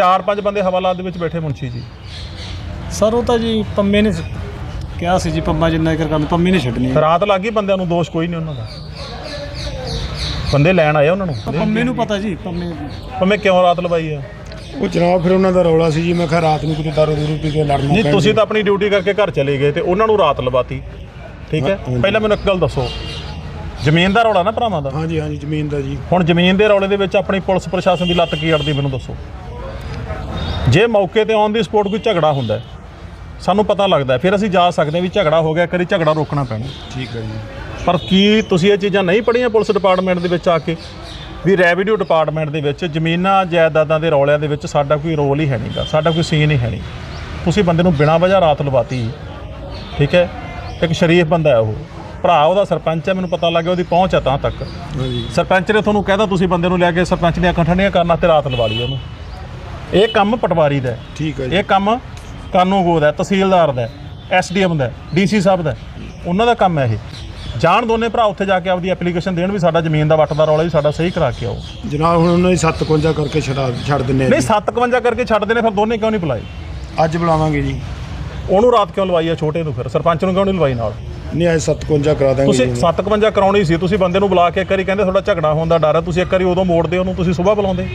ਚਾਰ ਪੰਜ ਬੰਦੇ ਹਵਾਲਾਤ ਦੇ ਵਿੱਚ ਬੈਠੇ ਮੁੰਸ਼ੀ ਜੀ। ਸਰ ਉਹ ਤਾਂ ਜੀ ਪੰਮੇ ਨੇ ਕਿਹਾ ਸੀ ਜੀ ਪੰਮਾ ਜਿੰਨਾ ਕਰ ਕੰਮ ਪੰਮੇ ਨੇ ਛੱਡਣੀ ਹੈ। ਰਾਤ ਲੱਗ ਗਈ ਬੰਦਿਆਂ ਨੂੰ ਦੋਸ਼ ਕੋਈ ਨਹੀਂ ਉਹਨਾਂ ਦਾ। ਬੰਦੇ ਲੈਣ ਆਏ ਉਹਨਾਂ ਨੂੰ? ਪੰਮੇ ਨੂੰ ਪਤਾ ਜੀ ਪੰਮੇ ਪੰਮੇ ਕਿਉਂ ਰਾਤ ਲਵਾਈ ਆ? ਉਹ ਜਨਾਬ ਫਿਰ ਉਹਨਾਂ ਦਾ ਰੌਲਾ ਸੀ ਜੀ ਮੈਂ ਕਿਹਾ ਰਾਤ ਨੂੰ ਕਿਤੇ ਦਾਰੂ ਦੂਰੂ ਪੀ ਕੇ ਲੜਨਾ ਨਹੀਂ। ਤੁਸੀਂ ਤਾਂ ਆਪਣੀ ਡਿਊਟੀ ਕਰਕੇ ਘਰ ਚਲੇ ਗਏ ਤੇ ਉਹਨਾਂ ਨੂੰ ਰਾਤ ਲਵਾਤੀ। ਠੀਕ ਹੈ। ਪਹਿਲਾਂ ਮੈਨੂੰ ਇੱਕ ਗੱਲ ਦੱਸੋ। ਜ਼ਮੀਨ ਦਾ ਰੌਲਾ ਨਾ ਭਰਾਵਾਂ ਦਾ? ਹਾਂਜੀ ਹਾਂਜੀ ਜ਼ਮੀਨ ਦਾ ਜੀ। ਹੁਣ ਜ਼ਮੀਨ ਦੇ ਰੌਲੇ ਦੇ ਵਿੱਚ ਆਪਣੀ ਪੁਲਿਸ ਪ੍ਰਸ਼ਾਸਨ ਦੀ ਲੱਤ ਕੀ ਅੜਦੀ ਮੈਨੂੰ ਦੱਸੋ। ਜੇ ਮੌਕੇ ਤੇ ਆਨ ਦੀ ਸਪੋਰਟ ਕੋਈ ਝਗੜਾ ਹੁੰਦਾ ਹੈ, ਸਾਨੂੰ ਪਤਾ ਲੱਗਦਾ ਹੈ, ਫਿਰ ਅਸੀਂ ਜਾ ਸਕਦੇ ਹਾਂ ਵੀ ਝਗੜਾ ਹੋ ਗਿਆ ਕਰੀ ਝਗੜਾ ਰੋਕਣਾ ਪੈਣਾ। ਠੀਕ ਹੈ ਜੀ। ਪਰ ਕੀ ਤੁਸੀਂ ਇਹ ਚੀਜ਼ਾਂ ਨਹੀਂ ਪੜ੍ਹੀਆਂ ਪੁਲਿਸ ਡਿਪਾਰਟਮੈਂਟ ਦੇ ਵਿੱਚ ਆ ਕੇ? ਵੀ ਰੈਵਨਿਊ ਡਿਪਾਰਟਮੈਂਟ ਦੇ ਵਿੱਚ ਜ਼ਮੀਨਾਂ ਜਾਇਦਾਦਾਂ ਦੇ ਰੌਲਿਆਂ ਦੇ ਵਿੱਚ ਸਾਡਾ ਕੋਈ ਰੋਲ ਹੀ ਹੈ ਨਹੀਂਗਾ ਸਾਡਾ ਕੋਈ ਸੀਨ ਹੀ ਹੈ ਨਹੀਂ। ਤੁਸੀਂ ਬੰਦੇ ਨੂੰ ਬਿਨਾਂ ਵਜ੍ਹਾ ਰਾਤ ਲਵਾਤੀ। ਠੀਕ ਹੈ? ਇੱਕ ਸ਼ਰੀਫ ਬੰਦਾ ਹੈ ਉਹ। ਭਰਾ ਉਹਦਾ ਸਰਪੰਚ ਹੈ ਮੈਨੂੰ ਪਤਾ ਲੱਗਿਆ ਉਹਦੀ ਪਹੁੰਚ ਹੈ ਤਾਂ ਤੱਕ। ਹਾਂਜੀ। ਸਰਪੰਚ ਨੇ ਤੁਹਾਨੂੰ ਕਹਿਦਾ ਤੁਸੀਂ ਬੰਦੇ ਨੂੰ ਲੈ ਕੇ ਸਰਪੰਚ ਦੀਆਂ ਅੱਖਾਂ ਠੰਡੀਆਂ ਕਰਨਾ ਤੇ ਰਾਤ ਲਵਾ ਲਈ ਉਹਨੂੰ। ਇਹ ਕੰਮ ਪਟਵਾਰੀ ਦਾ ਹੈ। ਠੀਕ ਹੈ ਜੀ। ਇਹ ਕੰਮ ਕਾਨੂੰਗੋ ਦਾ ਹੈ, ਤਹਿਸੀਲਦਾਰ ਦਾ ਐਸਡੀਐਮ ਦਾ ਡੀਸੀ ਸਾਹਿਬ ਦਾ ਹੈ। ਉਹਨਾਂ ਦਾ ਕੰਮ ਹੈ ਇਹ। ਜਾਣ ਦੋਨੇ ਭਰਾ ਉੱਥੇ ਜਾ ਕੇ ਆਪਦੀ ਐਪਲੀਕੇਸ਼ਨ ਦੇਣ ਵੀ ਸਾਡਾ ਜ਼ਮੀਨ ਦਾ ਵੱਟ ਦਾ ਰੌਲਾ ਵੀ ਸਾਡਾ ਸਹੀ ਕਰਾ ਕੇ ਆਓ। ਜਨਾਬ ਹੁਣ ਉਹਨਾਂ ਦੀ 57 ਕਰਕੇ ਛਡਾ ਛੱਡ ਦਿੰਨੇ ਨਹੀਂ ਜੀ। 751 ਕਰਕੇ ਛੱਡਦੇ ਨੇ ਫਿਰ ਦੋਨੇ ਕਿਉਂ ਨਹੀਂ ਬੁਲਾਏ? ਅੱਜ ਬੁਲਾਵਾਂਗੇ ਜੀ। ਉਹਨੂੰ ਰਾਤ ਕਿਉਂ ਲਵਾਈ ਆ ਛੋਟੇ ਨੂੰ ਫਿਰ? ਸਰਪੰਚ ਨੂੰ ਕਿਉਂ ਨਹੀਂ ਲਵਾਈ ਨਾਲ? ਨਹੀਂ ਅੱਜ 57 ਕਰਾ ਦਾਂਗੇ ਤੁਸੀਂ ਜੀ। 751 ਕਰਾਉਣੀ ਸੀ ਤੁਸੀਂ ਬੰਦੇ ਨੂੰ ਬੁਲਾ ਕੇ ਇੱਕ ਵਾਰੀ ਕਹਿੰਦੇ ਤੁਹਾਡਾ ਝਗੜਾ ਹੋਣ ਦਾ ਡਰ ਹੈ ਤੁਸੀਂ ਇੱਕ ਵਾਰੀ ਉਦੋਂ ਮੋੜਦੇ ਉਹਨੂੰ ਤੁਸੀਂ ਸਵੇਰ ਬੁਲਾਉਂਦੇ?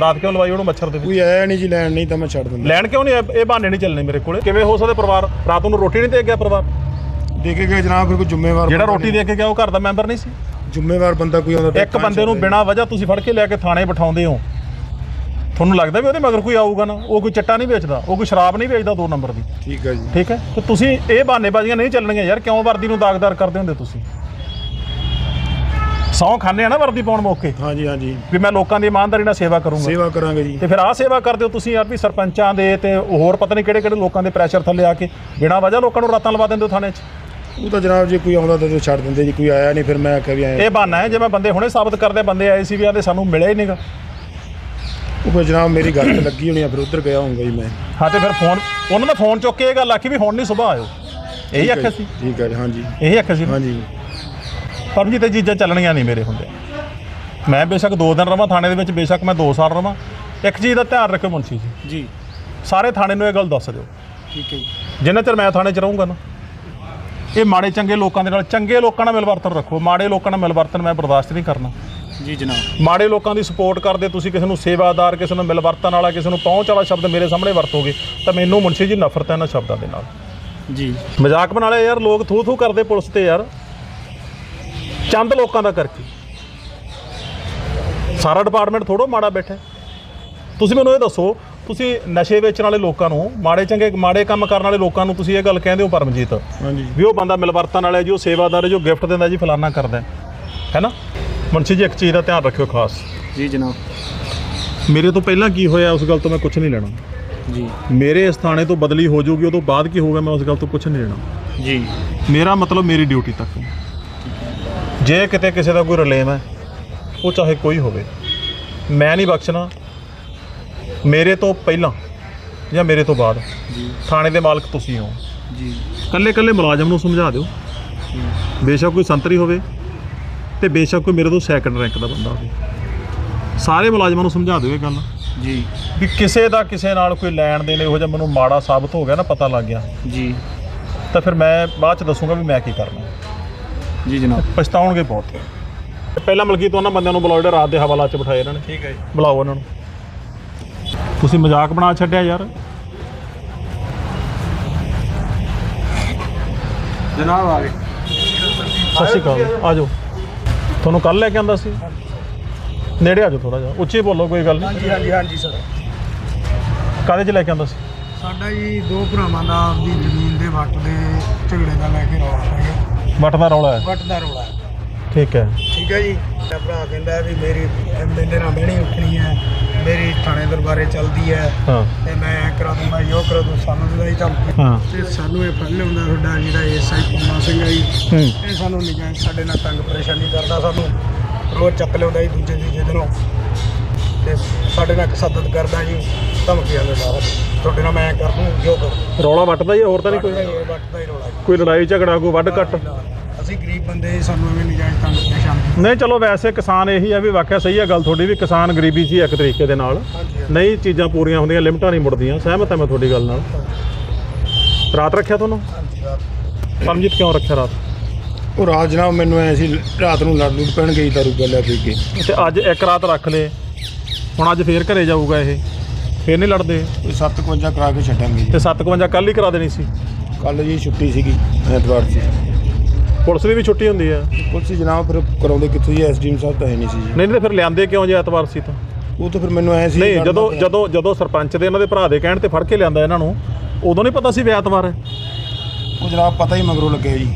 ਰਾਤ ਕਿਉਂ ਲਵਾਈ ਉਹਨੂੰ ਮੱਛਰ ਦੇ ਵਿੱਚ? ਕੋਈ ਆਇਆ ਨਹੀਂ ਜੀ ਲੈਣ ਨਹੀਂ ਤਾਂ ਮੈਂ ਛੱਡ ਦਿੰਦਾ। ਲੈਣ ਕਿਉਂ ਨਹੀਂ? ਇਹ ਬਹਾਨੇ ਨਹੀਂ ਚੱਲਣੇ ਮੇਰੇ ਕੋਲੇ। ਕਿਵੇਂ ਹੋ ਸਕਦਾ ਪਰਿਵਾਰ? ਰਾਤ ਨੂੰ ਰੋਟੀ ਨਹੀਂ ਦੇ ਗਿਆ ਪਰਿਵਾਰ? ਦੇ ਕੇ ਗਏ ਜਨਾਬ ਫਿਰ ਕੋਈ ਜ਼ਿੰਮੇਵਾਰ ਜਿਹੜਾ ਬੰਦਾ ਰੋਟੀ ਦੇ ਕੇ ਗਿਆ ਉਹ ਘਰ ਦਾ ਮੈਂਬਰ ਨਹੀਂ ਸੀ? ਨਹੀਂ। ਜ਼ਿੰਮੇਵਾਰ ਬੰਦਾ ਕੋਈ ਆਉਂਦਾ ਇੱਕ ਬੰਦੇ ਨੂੰ ਬਿਨਾਂ ਵਜ੍ਹਾ ਤੁਸੀਂ ਫੜ ਕੇ ਲੈ ਕੇ ਥਾਣੇ ਬਿਠਾਉਂਦੇ ਹੋ। ਤੁਹਾਨੂੰ ਲੱਗਦਾ ਵੀ ਉਹਦੇ ਮਗਰ ਕੋਈ ਆਊਗਾ ਨਾ? ਉਹ ਕੋਈ ਚੱਟਾ ਨਹੀਂ ਵੇਚਦਾ ਉਹ ਕੋਈ ਸ਼ਰਾਬ ਨਹੀਂ ਵੇਚਦਾ ਦੋ ਨੰਬਰ ਦੀ। ਠੀਕ ਹੈ ਜੀ। ਠੀਕ ਹੈ? ਤੇ ਤੁਸੀਂ ਇਹ ਬਹਾਨੇਬਾਜ਼ੀਆਂ ਨਹੀਂ ਚੱਲਣੀਆਂ ਯਾਰ ਕਿਉਂ ਵਰਦੀ ਨੂੰ ਦਾਗਦਾਰ ਕਰਦੇ ਹੁੰਦੇ ਤੁਸੀਂ? ਸੌ ਖਾਣੇ ਆ ਨਾ ਵਰਦੀ ਪਾਉਣ ਮੌਕੇ। ਹਾਂਜੀ ਹਾਂਜੀ। ਵੀ ਮੈਂ ਲੋਕਾਂ ਦੀ ਇਮਾਨਦਾਰੀ ਨਾਲ ਸੇਵਾ ਕਰੂੰਗਾ। ਸੇਵਾ ਕਰਾਂਗੇ ਜੀ। ਤੇ ਫਿਰ ਆਹ ਸੇਵਾ ਕਰਦੇ ਹੋ ਤੁਸੀਂ ਯਾਰ ਵੀ ਸਰਪੰਚਾਂ ਦੇ ਤੇ ਹੋਰ ਪਤਾ ਨਹੀਂ ਕਿਹੜੇ ਕਿਹੜੇ ਲੋਕਾਂ ਦੇ ਪ੍ਰੈਸ਼ਰ ਥੱਲੇ ਆ ਕੇ ਬਿਨਾਂ ਵਜ੍ਹਾ ਲੋਕਾਂ ਨੂੰ ਰਾਤਾਂ ਲਵਾ ਦਿੰਦੇ ਹੋ ਥਾਣੇ 'ਚ? ਉਹ ਤਾਂ ਜਨਾਬ ਜੇ ਕੋਈ ਆਉਂਦਾ ਤਾਂ ਛੱਡ ਦਿੰਦੇ ਜੀ ਕੋਈ ਆਇਆ ਨਹੀਂ ਫਿਰ ਮੈਂ ਆਖਿਆ ਵੀ ਆਇਆ ਇਹ ਬਹਾਨਾ ਹੈ ਜਿਵੇਂ ਬੰਦੇ ਹੁਣੇ ਸਾਬਤ ਕਰਦੇ ਬੰਦੇ ਆਏ ਸੀ ਵੀ ਆਦੇ ਸਾਨੂੰ ਮਿਲਿਆ ਹੀ ਨਹੀਂਗਾ। ਉਹ ਫਿਰ ਜਨਾਬ ਮੇਰੀ ਗੱਲ ਤੇ ਲੱਗੀ ਹੋਣੀ ਆ ਫਿਰ ਉੱਧਰ ਗਿਆ ਹੋਊਗਾ ਜੀ ਮੈਂ। ਹਾਂ ਤੇ ਫਿਰ ਫੋਨ ਉਹਨਾਂ ਨੇ ਫੋਨ ਚੁੱਕ ਕੇ ਇਹ ਗੱਲ ਆਖੀ ਵੀ ਹੁਣ ਨਹੀਂ ਸਵੇਰ ਆਇਓ। ਇਹੀ ਆਖਿਆ ਸੀ। ਠੀਕ ਹੈ ਜੀ ਹਾਂਜੀ। ਇਹੀ ਆਖਿਆ ਸੀ। ਹਾਂਜੀ। ਪਰਮਜੀਤ ਇਹ ਚੀਜ਼ਾਂ ਚੱਲਣੀਆਂ ਨਹੀਂ ਮੇਰੇ ਹੁੰਦੇ। ਮੈਂ ਬੇਸ਼ੱਕ 2 ਦਿਨ ਰਵਾਂ ਥਾਣੇ ਦੇ ਵਿੱਚ ਬੇਸ਼ੱਕ ਮੈਂ 2 ਸਾਲ ਰਵਾਂ। ਇੱਕ ਚੀਜ਼ ਦਾ ਧਿਆਨ ਰੱਖਿਓ ਮੁਨਸ਼ੀ ਜੀ। ਜੀ। ਸਾਰੇ ਥਾਣੇ ਨੂੰ ਇਹ ਗੱਲ ਦੱਸ ਦਿਓ। ਠੀਕ ਹੈ ਜੀ। ਜਿੰਨਾ ਚਿਰ ਮੈਂ ਥਾਣੇ 'ਚ ਰਹੂੰਗਾ ਨਾ ਇਹ ਮਾੜੇ ਚੰਗੇ ਲੋਕਾਂ ਦੇ ਨਾਲ ਚੰਗੇ ਲੋਕਾਂ ਨਾਲ ਮਿਲਵਰਤਨ ਰੱਖੋ। ਮਾੜੇ ਲੋਕਾਂ ਨਾਲ ਮਿਲਵਰਤਨ ਮੈਂ ਬਰਦਾਸ਼ਤ ਨਹੀਂ ਕਰਨਾ। ਜੀ ਜਨਾਬ। ਮਾੜੇ ਲੋਕਾਂ ਦੀ ਸਪੋਰਟ ਕਰਦੇ ਤੁਸੀਂ ਕਿਸੇ ਨੂੰ ਸੇਵਾਦਾਰ ਕਿਸੇ ਨੂੰ ਮਿਲਵਰਤਨ ਵਾਲਾ ਕਿਸੇ ਨੂੰ ਪਹੁੰਚ ਵਾਲਾ ਸ਼ਬਦ ਮੇਰੇ ਸਾਹਮਣੇ ਵਰਤੋਗੇ ਤਾਂ ਮੈਨੂੰ ਮੁਨਸ਼ੀ ਜੀ ਨਫ਼ਰਤ ਹੈ ਇਹਨਾਂ ਸ਼ਬਦਾਂ ਦੇ ਨਾਲ। ਜੀ। ਮਜ਼ਾਕ ਬਣਾ ਲਿਆ ਯਾਰ ਲੋਕ ਥੂ ਥੂ ਕਰਦੇ ਪੁਲਿਸ ਤੇ ਯਾਰ। ਚੰਦ ਲੋਕਾਂ ਦਾ ਕਰਕੇ। ਸਾਰਾ ਡਿਪਾਰਟਮੈਂਟ ਥੋੜੋ ਮਾੜਾ ਬੈਠਾ। ਤੁਸੀਂ ਮੈਨੂੰ ਇਹ ਦੱਸੋ ਤੁਸੀਂ ਨਸ਼ੇ ਵੇਚਣ ਵਾਲੇ ਲੋਕਾਂ ਨੂੰ ਮਾੜੇ ਚੰਗੇ ਮਾੜੇ ਕੰਮ ਕਰਨ ਵਾਲੇ ਲੋਕਾਂ ਨੂੰ ਤੁਸੀਂ ਇਹ ਗੱਲ ਕਹਿੰਦੇ ਹੋ ਪਰਮਜੀਤ? ਹਾਂਜੀ। ਵੀ ਉਹ ਬੰਦਾ ਮਿਲਵਰਤਨ ਵਾਲਾ ਜੀ ਉਹ ਸੇਵਾਦਾਰ ਹੈ ਜੋ ਗਿਫਟ ਦਿੰਦਾ ਜੀ ਫਲਾਨਾ ਕਰਦਾ ਹੈ। ਨਾ? ਮੁਨਸ਼ੀ ਜੀ ਇੱਕ ਚੀਜ਼ ਦਾ ਧਿਆਨ ਰੱਖਿਓ ਖਾਸ। ਜੀ ਜਨਾਬ। ਮੇਰੇ ਤੋਂ ਪਹਿਲਾਂ ਕੀ ਹੋਇਆ ਉਸ ਗੱਲ ਤੋਂ ਮੈਂ ਕੁਝ ਨਹੀਂ ਲੈਣਾ। ਜੀ। ਮੇਰੇ ਇਸ ਥਾਣੇ ਤੋਂ ਬਦਲੀ ਹੋ ਜਾਊਗੀ ਉਹ ਤੋਂ ਬਾਅਦ ਕੀ ਹੋਊਗਾ ਮੈਂ ਉਸ ਗੱਲ ਤੋਂ ਕੁਝ ਨਹੀਂ ਲੈਣਾ। ਜੀ। ਮੇਰਾ ਮਤਲਬ ਮੇਰੀ ਡਿਊਟੀ ਤੱਕ ਜੇ ਕਿਤੇ ਕਿਸੇ ਦਾ ਕੋਈ ਰਲੇਮ ਹੈ ਉਹ ਚਾਹੇ ਕੋਈ ਹੋਵੇ ਮੈਂ ਨਹੀਂ ਬਖਸ਼ਣਾ ਮੇਰੇ ਤੋਂ ਪਹਿਲਾਂ ਜਾਂ ਮੇਰੇ ਤੋਂ ਬਾਅਦ। ਜੀ। ਥਾਣੇ ਦੇ ਮਾਲਕ ਤੁਸੀਂ ਹੋ। ਜੀ। ਕੱਲੇ ਕੱਲੇ ਮੁਲਾਜ਼ਮ ਨੂੰ ਸਮਝਾ ਦਿਓ। ਬੇਸ਼ੱਕ ਕੋਈ ਸੰਤਰੀ ਹੋਵੇ ਤੇ ਬੇਸ਼ੱਕ ਕੋਈ ਮੇਰੇ ਤੋਂ ਸੈਕੰਡ ਰੈਂਕ ਦਾ ਬੰਦਾ ਹੋਵੇ। ਸਾਰੇ ਮੁਲਾਜ਼ਮਾਂ ਨੂੰ ਸਮਝਾ ਦਿਓ ਇਹ ਗੱਲ। ਜੀ। ਵੀ ਕਿਸੇ ਦਾ ਕਿਸੇ ਨਾਲ ਕੋਈ ਲੈਣ ਦੇਣ ਇਹੋ ਜਿਹਾ ਮੈਨੂੰ ਮਾੜਾ ਸਾਬਤ ਹੋ ਗਿਆ ਨਾ ਪਤਾ ਲੱਗ ਗਿਆ। ਜੀ। ਤਾਂ ਫਿਰ ਮੈਂ ਬਾਅਦ ਚ ਦੱਸੂਗਾ ਵੀ ਮੈਂ ਕੀ ਕਰਨਾ। ਜੀ ਜਨਾਬ। ਪਛਤਾਉਣਗੇ ਬਹੁਤ। ਪਹਿਲਾਂ ਮਲਕੀਤ ਉਹਨਾਂ ਬੰਦਿਆਂ ਨੂੰ ਬੁਲਾਓ ਜਿਹੜੇ ਰਾਤ ਦੇ ਹਵਾਲਾ 'ਚ ਬਿਠਾਏ ਇਹਨਾਂ ਨੇ। ਠੀਕ ਹੈ ਜੀ। ਬੁਲਾਓ ਉਹਨਾਂ ਨੂੰ। ਤੁਸੀਂ ਮਜ਼ਾਕ ਬਣਾ ਛੱਡਿਆ ਯਾਰ। ਜਨਾਬ ਆ ਗਏ। ਸਤਿ ਸ਼੍ਰੀ ਅਕਾਲ। ਆ ਜਾਓ ਤੁਹਾਨੂੰ ਕੱਲ ਲੈ ਕੇ ਆਂਦਾ ਸੀ। ਨੇੜੇ ਆ ਜਾਓ ਥੋੜਾ ਜਿਹਾ। ਉੱਚੀ ਬੋਲੋ ਕੋਈ ਗੱਲ ਨਹੀਂ। ਹਾਂਜੀ ਹਾਂਜੀ ਹਾਂਜੀ ਸਰ। ਕਾਹਦੇ 'ਚ ਲੈ ਕੇ ਆਂਦਾ ਸੀ? ਸਾਡਾ ਜੀ ਦੋ ਭਰਾਵਾਂ ਦਾ ਆਪਦੀ ਜ਼ਮੀਨ ਦੇ ਵੱਟ ਦੇ ਝਗੜੇ ਦਾ ਲੈ ਕੇ ਰੌਲਾ ਪੈ ਗਿਆ। ਵੱਟ ਦਾ ਰੌਲਾ ਹੈ? ਵੱਟ ਦਾ ਰੌਲਾ ਹੈ। ਠੀਕ ਹੈ। ਠੀਕ ਹੈ ਜੀ। ਮੇਰਾ ਭਰਾ ਕਹਿੰਦਾ ਵੀ ਮੇਰੀ ਮੇਰੇ ਨਾਲ ਬਹਿਣੀ ਉੱਠਣੀ ਹੈ। ਮੇਰੀ ਥਾਣੇ ਦਰਬਾਰੇ ਚੱਲਦੀ ਹੈ। ਹਾਂ। ਤੇ ਮੈਂ ਐਂ ਕਰਾ ਦੂੰ ਮੈਂ ਯੋ ਕਰਾ ਦੂੰ ਸਾਨੂੰ ਲੜਾਈ ਧਮਕੀ ਹਾਂ। ਤੇ ਸਾਨੂੰ ਇਹ ਫੜ ਲਿਆਉਂਦਾ ਤੁਹਾਡਾ ਜਿਹੜਾ ਐਸਆਈ ਪੰਮਾ ਸਿੰਘ ਹੈ ਜੀ। ਹੂੰ। ਇਹ ਸਾਨੂੰ ਨਜਾਇਜ਼ ਸਾਡੇ ਨਾਲ ਤੰਗ ਪਰੇਸ਼ਾਨੀ ਕਰਦਾ ਸਾਨੂੰ। ਰੋਜ਼ ਚੱਕ ਲਿਆਉਂਦਾ ਜੀ ਦੂਜੇ ਤੀਜੇ ਦਿਨੋਂ। ਤੇ ਸਾਡੇ ਨਾਲ ਕਸਦਤ ਕਰਦਾ ਜੀ। ਧਮਕੀਆਂ ਦਿੰਦਾ ਤੁਹਾਡੇ ਨਾਲ ਮੈਂ ਕਰ ਦੂੰ ਜੋ ਕਰ ਰੌਲਾ ਵੱਟਦਾ ਹੀ ਹੋਰ ਤਾਂ ਨਹੀਂ ਕੋਈ? ਹੀ ਰੌਲਾ। ਕੋਈ ਲੜਾਈ ਝਗੜਾ ਕੋਈ ਵੱਢ ਕੱਟ ਅਸੀਂ ਗਰੀਬ ਬੰਦੇ ਜੀ, ਸਾਨੂੰ ਐਵੇਂ ਨਜਾਇਜ਼ ਤੰਗ ਪਰੇਸ਼ਾਨ ਨਹੀਂ ਚਲੋ ਵੈਸੇ ਕਿਸਾਨ ਇਹੀ ਆ ਵੀ ਵਾਕਿਆ ਸਹੀ ਆ ਗੱਲ ਤੁਹਾਡੀ ਵੀ ਕਿਸਾਨ ਗਰੀਬੀ 'ਚ ਹੀ ਆ ਇੱਕ ਤਰੀਕੇ ਦੇ ਨਾਲ। ਹਾਂਜੀ ਨਹੀਂ ਚੀਜ਼ਾਂ ਪੂਰੀਆਂ ਹੁੰਦੀਆਂ ਲਿਮਟਾਂ ਨਹੀਂ ਮੁੜਦੀਆਂ ਸਹਿਮਤ ਹਾਂ ਮੈਂ ਤੁਹਾਡੀ ਗੱਲ ਨਾਲ। ਰਾਤ ਰੱਖਿਆ ਤੁਹਾਨੂੰ? ਹਾਂਜੀ ਰਾਤ। ਪਰਮਜੀਤ ਕਿਉਂ ਰੱਖਿਆ ਰਾਤ? ਉਹ ਰਾਤ ਜਨਾਬ ਮੈਨੂੰ ਐ ਸੀ ਰਾਤ ਨੂੰ ਲੜ ਲੁੜ ਪੈਣ ਗਈ ਦਾਰੂ ਗੱਲਿਆ ਪੀ ਕੇ ਤੇ ਅੱਜ ਇੱਕ ਰਾਤ ਰੱਖ ਲੇ। ਹੁਣ ਅੱਜ ਫੇਰ ਘਰੇ ਜਾਊਗਾ ਇਹ। ਫੇਰ ਨਹੀਂ ਲੜਦੇ? ਕੋਈ 751 ਕਰਾ ਕੇ ਛੱਡਾਂਗੇ ਜੀ। ਤੇ 751 ਕੱਲ ਹੀ ਕਰਾ ਦੇਣੀ ਸੀ? ਕੱਲ ਜੀ ਛੁੱਟੀ ਸੀਗੀ ਐਤਵਾਰ ਸੀ। ਪੁਲਿਸ ਦੀ ਵੀ ਛੁੱਟੀ ਹੁੰਦੀ ਹੈ ਪੁਲਿਸ ਜਨਾਬ ਫਿਰ ਕਰਾਉਂਦੇ ਕਿੱਥੋਂ ਜੀ? ਐਸਡੀਐਮ ਸਾਹਿਬ ਤਾਂ ਹੈ ਨਹੀਂ ਸੀ ਜੀ। ਨਹੀਂ ਨਹੀਂ ਤੇ ਫਿਰ ਲਿਆਂਦੇ ਕਿਉਂ ਜੇ ਐਤਵਾਰ ਸੀ ਤਾਂ? ਉਹ ਤਾਂ ਫਿਰ ਮੈਨੂੰ ਐ ਸੀ ਨਹੀਂ ਜਦੋਂ। ਜਦੋਂ ਜਦੋਂ ਸਰਪੰਚ ਦੇ ਇਹਨਾਂ ਦੇ ਭਰਾ ਦੇ ਕਹਿਣ ਤੇ ਫੜ ਕੇ ਲਿਆਂਦਾ ਇਹਨਾਂ ਨੂੰ ਉਦੋਂ ਨਹੀਂ ਪਤਾ ਸੀ ਵੀ ਐਤਵਾਰ ਹੈ? ਉਹ ਜਨਾਬ ਪਤਾ ਹੀ ਮਗਰੋਂ ਲੱਗਿਆ ਜੀ।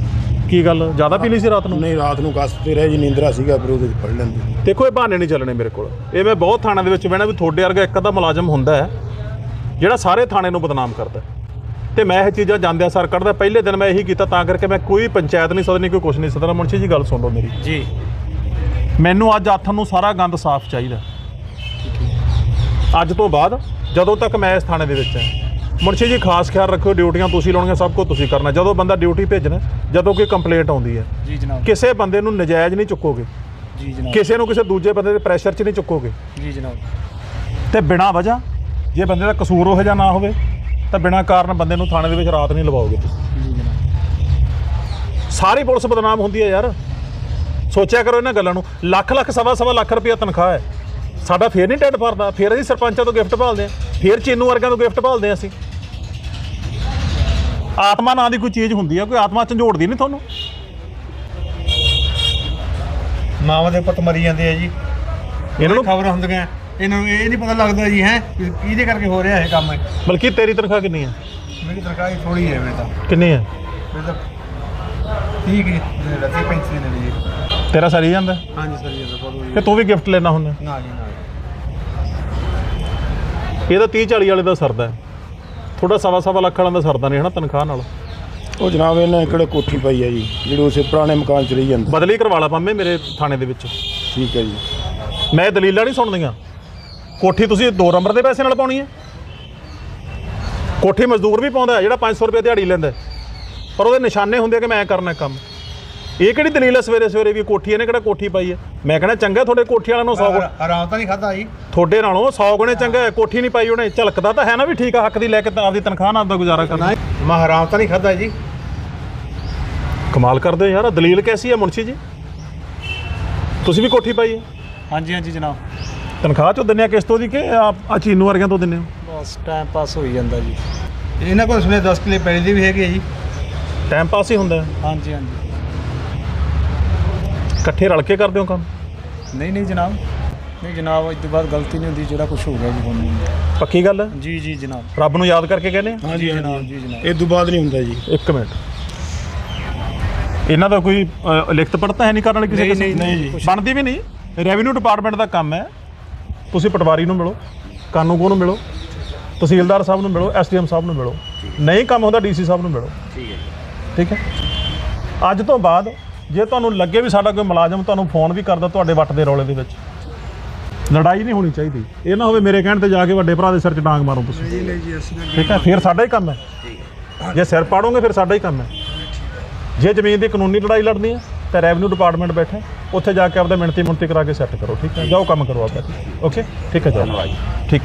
ਕੀ ਗੱਲ? ਜ਼ਿਆਦਾ ਪੀ ਲਈ ਸੀ ਰਾਤ ਨੂੰ? ਨਹੀਂ ਰਾਤ ਨੂੰ ਕਸ ਤੇ ਰਹਿ ਜੀ ਨੀਂਦਰਾ ਸੀਗਾ ਫਿਰ ਉਹਦੇ ਚ ਪੜ ਲੈਂਦੇ ਦੇਖੋ ਇਹ ਬਹਾਨੇ ਨਹੀਂ ਚੱਲਣੇ ਮੇਰੇ ਕੋਲ। ਇਹ ਮੈਂ ਬਹੁਤ ਥਾਣਿਆਂ ਦੇ ਵਿੱਚ ਬਹਿਣਾ ਵੀ ਤੁਹਾਡੇ ਵਰਗਾ ਇੱਕ ਅੱਧਾ ਮੁਲਾਜ਼ਮ ਹੁੰਦਾ ਹੈ ਜਿਹੜਾ ਸਾਰੇ ਥਾਣੇ ਨੂੰ ਬਦਨਾਮ ਕਰਦਾ ਹੈ। ਤੇ ਮੈਂ ਇਹ ਚੀਜ਼ਾਂ ਜਾਂਦਿਆਂ ਸਰ ਕੱਢਦਾ ਪਹਿਲੇ ਦਿਨ ਮੈਂ ਇਹੀ ਕੀਤਾ ਤਾਂ ਕਰਕੇ ਮੈਂ ਕੋਈ ਪੰਚਾਇਤ ਨਹੀਂ ਸਦਨੀ ਕੋਈ ਕੁਛ ਨਹੀਂ ਸਦਨਾ ਮੁਨਸ਼ੀ ਜੀ ਗੱਲ ਸੁਣ ਲਓ ਮੇਰੀ। ਜੀ। ਮੈਨੂੰ ਅੱਜ ਹੱਥ ਨੂੰ ਸਾਰਾ ਗੰਦ ਸਾਫ਼ ਚਾਹੀਦਾ। ਅੱਜ ਤੋਂ ਬਾਅਦ ਜਦੋਂ ਤੱਕ ਮੈਂ ਇਸ ਥਾਣੇ ਦੇ ਵਿੱਚ ਹਾਂ ਮੁਨਸ਼ੀ ਜੀ ਖਾਸ ਖਿਆਲ ਰੱਖਿਓ ਡਿਊਟੀਆਂ ਤੁਸੀਂ ਲਾਉਣੀਆਂ ਸਭ ਕੁਝ ਤੁਸੀਂ ਕਰਨਾ। ਜਦੋਂ ਬੰਦਾ ਡਿਊਟੀ ਭੇਜਣਾ ਜਦੋਂ ਕੋਈ ਕੰਪਲੇਂਟ ਆਉਂਦੀ ਹੈ ਜੀ ਜਨਾਬ। ਕਿਸੇ ਬੰਦੇ ਨੂੰ ਨਜਾਇਜ਼ ਨਹੀਂ ਚੁੱਕੋਗੇ। ਜੀ ਜਨਾਬ। ਕਿਸੇ ਨੂੰ ਕਿਸੇ ਦੂਜੇ ਬੰਦੇ ਦੇ ਪ੍ਰੈਸ਼ਰ 'ਚ ਨਹੀਂ ਚੁੱਕੋਗੇ। ਜੀ ਜਨਾਬ। ਤੇ ਬਿਨਾਂ ਵਜ੍ਹਾ ਜੇ ਬੰਦੇ ਦਾ ਕਸੂਰ ਉਹ ਜਿਹਾ ਨਾ ਹੋਵੇ ਤਾਂ ਬਿਨਾਂ ਕਾਰਨ ਬੰਦੇ ਨੂੰ ਥਾਣੇ ਦੇ ਵਿੱਚ ਰਾਤ ਨਹੀਂ ਲਵਾਓਗੇ ਤੁਸੀਂ। ਜੀ ਜਨਾਬ। ਸਾਰੀ ਪੁਲਿਸ ਬਦਨਾਮ ਹੁੰਦੀ ਹੈ ਯਾਰ। ਸੋਚਿਆ ਕਰੋ ਇਹਨਾਂ ਗੱਲਾਂ ਨੂੰ। ਲੱਖ ਲੱਖ ਸਵਾ ਸਵਾ ਲੱਖ ਰੁਪਇਆ ਤਨਖਾਹ ਹੈ। ਸਾਡਾ ਫੇਰ ਨਹੀਂ ਢਿੱਡ ਭਰਦਾ ਫੇਰ ਅਸੀਂ ਸਰਪੰਚਾਂ ਤੋਂ ਗਿਫਟ ਭਾਲਦੇ ਆ ਫੇਰ ਚੀਨੂ ਵਰਗਿਆਂ ਤੋਂ ਗਿਫਟ ਭਾਲਦੇ ਆ ਅਸੀਂ। ਆਤਮਾ ਨਾਂ ਦੀ ਕੋਈ ਚੀਜ਼ ਹੁੰਦੀ ਆ ਕੋਈ ਆਤਮਾ ਝੰਜੋੜਦੀ ਨਹੀਂ ਤੁਹਾਨੂੰ? ਮਾਵਾਂ ਦੇ ਪੁੱਤ ਮਰੀ ਜਾਂਦੇ ਆ ਜੀ। ਇਹਨਾਂ ਨੂੰ ਖਬਰ ਹੁੰਦੀਆਂ। ਇਹਨਾਂ ਨੂੰ ਇਹ ਨਹੀਂ ਪਤਾ ਲੱਗਦਾ ਜੀ ਹੈ ਕਿਹਦੇ ਕਰਕੇ ਹੋ ਰਿਹਾ ਇਹ ਕੰਮ। ਬਲਕਿ ਤੇਰੀ ਤਨਖਾਹ ਕਿੰਨੀ ਹੈ ਮੇਰੀ ਤਨਖਾਹ ਥੋੜੀ ਹੈ ਮੇਰੇ ਤਾਂ। ਕਿੰਨੀ ਹੈ ਮੇਰੇ ਤਾਂ ਠੀਕ ਹੈ ਰੱਤੀ ਪੈਂਤੀ ਨੇ ਜੀ ਤੇਰਾ ਸਰੀ ਜਾਂਦਾ? ਹਾਂਜੀ ਸਰ ਜੀ ਬਹੁਤ ਕਿ ਤੂੰ ਵੀ ਗਿਫਟ ਲੈਣਾ ਹੁੰਦਾ? ਨਾ ਜੀ ਨਾ ਇਹਦਾ 30 40 ਵਾਲੇ ਦਾ ਸਰਦਾ ਹੈ। ਥੋੜਾ ਸਵਾ ਸਵਾ ਲੱਖ ਵਾਲਾ ਦਾ ਸਰਦਾ ਨਹੀਂ ਹਨਾ ਤਨਖਾਹ ਨਾਲ। ਉਹ ਜਨਾਬ ਇਹਨਾਂ ਕਿਹੜਾ ਕੋਠੀ ਪਾਈ ਆ ਜੀ? ਜਿਹੜੇ ਉਸੇ ਪੁਰਾਣੇ ਮਕਾਨ ਚ ਰਹੀ ਜਾਂਦੇ। ਬਦਲੀ ਕਰਵਾ ਲਾ ਪੰਮੇ ਮੇਰੇ ਥਾਣੇ ਦੇ ਵਿੱਚ। ਠੀਕ ਹੈ ਜੀ। ਮੈਂ ਇਹ ਦਲੀਲਾਂ ਨਹੀਂ ਸੁਣਦੀਆਂ ਕੋਠੀ ਤੁਸੀਂ ਦੋ ਨੰਬਰ ਦੇ ਪੈਸੇ ਨਾਲ ਪਾਉਣੀ ਹੈ। ਕੋਠੀ ਮਜ਼ਦੂਰ ਵੀ ਪਾਉਂਦਾ ਹੈ, ਜਿਹੜਾ 500 ਰੁਪਏ ਦਿਹਾੜੀ ਲੈਂਦਾ ਹੈ। ਪਰ ਉਹਦੇ ਨਿਸ਼ਾਨੇ ਹੁੰਦੇ ਕਿ ਮੈਂ ਕਰਨਾ ਕੰਮ। ਇਹ ਕਿਹੜੀ ਦਲੀਲ ਹੈ ਸਵੇਰੇ ਸਵੇਰੇ ਵੀ ਕੋਠੀ ਇਹਨੇ ਕਿਹੜਾ ਕੋਠੀ ਪਾਈ ਹੈ ਮੈਂ ਕਹਿੰਦਾ ਚੰਗਾ ਤੁਹਾਡੇ ਕੋਠੀ ਵਾਲਿਆਂ ਨੂੰ 100 ਗੁਣ। ਆਰਾਮ ਤਾਂ ਨਹੀਂ ਖਾਦਾ ਜੀ। ਤੁਹਾਡੇ ਨਾਲੋਂ 100 ਗੁਣੇ ਚੰਗਾ ਹੈ ਕੋਠੀ ਨਹੀਂ ਪਾਈ ਉਹਨੇ ਝਲਕਦਾ ਤਾਂ ਹੈ ਨਾ ਵੀ ਠੀਕ ਆ ਹੱਕ ਦੀ ਲੈ ਕੇ ਤਾਂ ਆਪਦੀ ਤਨਖਾਹ ਨਾਲ ਆਪਦਾ ਗੁਜ਼ਾਰਾ ਕਰਨਾ। ਮੈਂ ਹਰਾਮ ਤਾਂ ਨਹੀਂ ਖਾਦਾ ਜੀ। ਕਮਾਲ ਕਰਦੇ ਹੋ ਯਾਰ ਦਲੀਲ ਕੈਸੀ ਹੈ ਮੁਨਸ਼ੀ ਜੀ? ਤੁਸੀਂ ਵੀ ਕੋਠੀ ਪਾਈ ਹੈ ਹਾਂਜੀ ਹਾਂਜੀ ਜਨਾਬ। ਤਨਖਾਹ ਚੋਂ ਦਿੰਦੇ ਆ ਕਿਸ ਤੋਂ ਦੀ ਕਿ ਆ ਚੀਨੂ ਵਰਗਿਆਂ ਤੋਂ ਦਿੰਦੇ ਹੋ? ਬਸ ਟਾਈਮ ਪਾਸ ਹੋਈ ਜਾਂਦਾ ਜੀ। ਇਹਨਾਂ ਕੋਲ ਸੁਣੇ 10 ਕਿਲੇ ਪੈਲੀ ਦੀ ਵੀ ਹੈਗੀ ਹੈ ਜੀ। ਟਾਈਮ ਪਾਸ ਹੀ ਹੁੰਦਾ। ਹਾਂਜੀ ਹਾਂਜੀ। ਇਕੱਠੇ ਰਲ ਕੇ ਕਰਦੇ ਹੋ ਕੰਮ? ਨਹੀਂ ਨਹੀਂ ਜਨਾਬ। ਨਹੀਂ ਜਨਾਬ ਅੱਜ ਤੋਂ ਬਾਅਦ ਗਲਤੀ ਨਹੀਂ ਹੁੰਦੀ ਜਿਹੜਾ ਕੁਝ ਹੋ ਗਿਆ ਜੀ ਹੁਣ ਪੱਕੀ ਗੱਲ? ਹੈ ਜੀ ਜੀ ਜਨਾਬ। ਰੱਬ ਨੂੰ ਯਾਦ ਕਰਕੇ ਕਹਿੰਦੇ ਆ? ਹਾਂਜੀ ਜਨਾਬ ਜੀ ਜਨਾਬ। ਇਹ ਤੋਂ ਬਾਅਦ ਨਹੀਂ ਹੁੰਦਾ ਜੀ। ਇੱਕ ਮਿੰਟ। ਇਹਨਾਂ ਦਾ ਕੋਈ ਅ, ਲਿਖਤ ਪੜਤਾ ਹੈ ਨਹੀਂ ਕਰਨ ਵਾਲੀ ਕਿਸੇ ਨਹੀਂ, ਕਿਸਮ ਦੀ? ਨਹੀਂ, ਨਹੀਂ, ਬਣਦੀ ਵੀ ਨਹੀਂ? ਰੈਵਨਿਊ ਡਿਪਾਰਟਮੈਂਟ ਦਾ ਕੰਮ ਹੈ। ਤੁਸੀਂ ਪਟਵਾਰੀ ਨੂੰ ਮਿਲੋ ਕਾਨੂੰਗੋ ਨੂੰ ਮਿਲੋ ਤਹਿਸੀਲਦਾਰ ਸਾਹਿਬ ਨੂੰ ਮਿਲੋ ਐਸਡੀਐਮ ਸਾਹਿਬ ਨੂੰ ਮਿਲੋ। ਨਹੀਂ ਕੰਮ ਹੁੰਦਾ ਡੀਸੀ ਸਾਹਿਬ ਨੂੰ ਮਿਲੋ। ਠੀਕ ਹੈ ਠੀਕ ਹੈ? ਅੱਜ ਤੋਂ ਬਾਅਦ ਜੇ ਤੁਹਾਨੂੰ ਲੱਗੇ ਵੀ ਸਾਡਾ ਕੋਈ ਮੁਲਾਜ਼ਮ ਤੁਹਾਨੂੰ ਫੋਨ ਵੀ ਕਰਦਾ ਤੁਹਾਡੇ ਵੱਟ ਦੇ ਰੌਲੇ ਦੇ ਵਿੱਚ। ਲੜਾਈ ਨਹੀਂ ਹੋਣੀ ਚਾਹੀਦੀ। ਇਹ ਨਾ ਹੋਵੇ ਮੇਰੇ ਕਹਿਣ ਤੇ ਜਾ ਕੇ ਵੱਡੇ ਭਰਾ ਦੇ ਸਿਰ 'ਚ ਡਾਂਗ ਮਾਰੋ ਤੁਸੀਂ। ਜੀ ਲਈ ਜੀ ਅਸੀਂ ਠੀਕ ਹੈ ਫਿਰ ਸਾਡਾ ਹੀ ਕੰਮ ਹੈ। ਜੇ ਸਿਰ ਪਾੜੋਗੇ ਫਿਰ ਸਾਡਾ ਹੀ ਕੰਮ ਹੈ। ਜੇ ਜ਼ਮੀਨ ਦੀ ਕਾਨੂੰਨੀ ਲੜਾਈ ਲੜਨੀ ਹੈ ਤਾਂ ਰੈਵਨਿਊ ਡਿਪਾਰਟਮੈਂਟ ਬੈਠੇ। ਉੱਥੇ ਜਾ ਕੇ ਆਪਦਾ ਮਿਣਤੀ ਮੁਣਤੀ ਕਰਾ ਕੇ ਸੈੱਟ ਕਰੋ ਠੀਕ ਹੈ? ਜਾਓ ਕੰਮ ਕਰੋ ਆਪਦਾ। ਓਕੇ ਠੀਕ ਹੈ ਜਾਓ। ਠੀਕ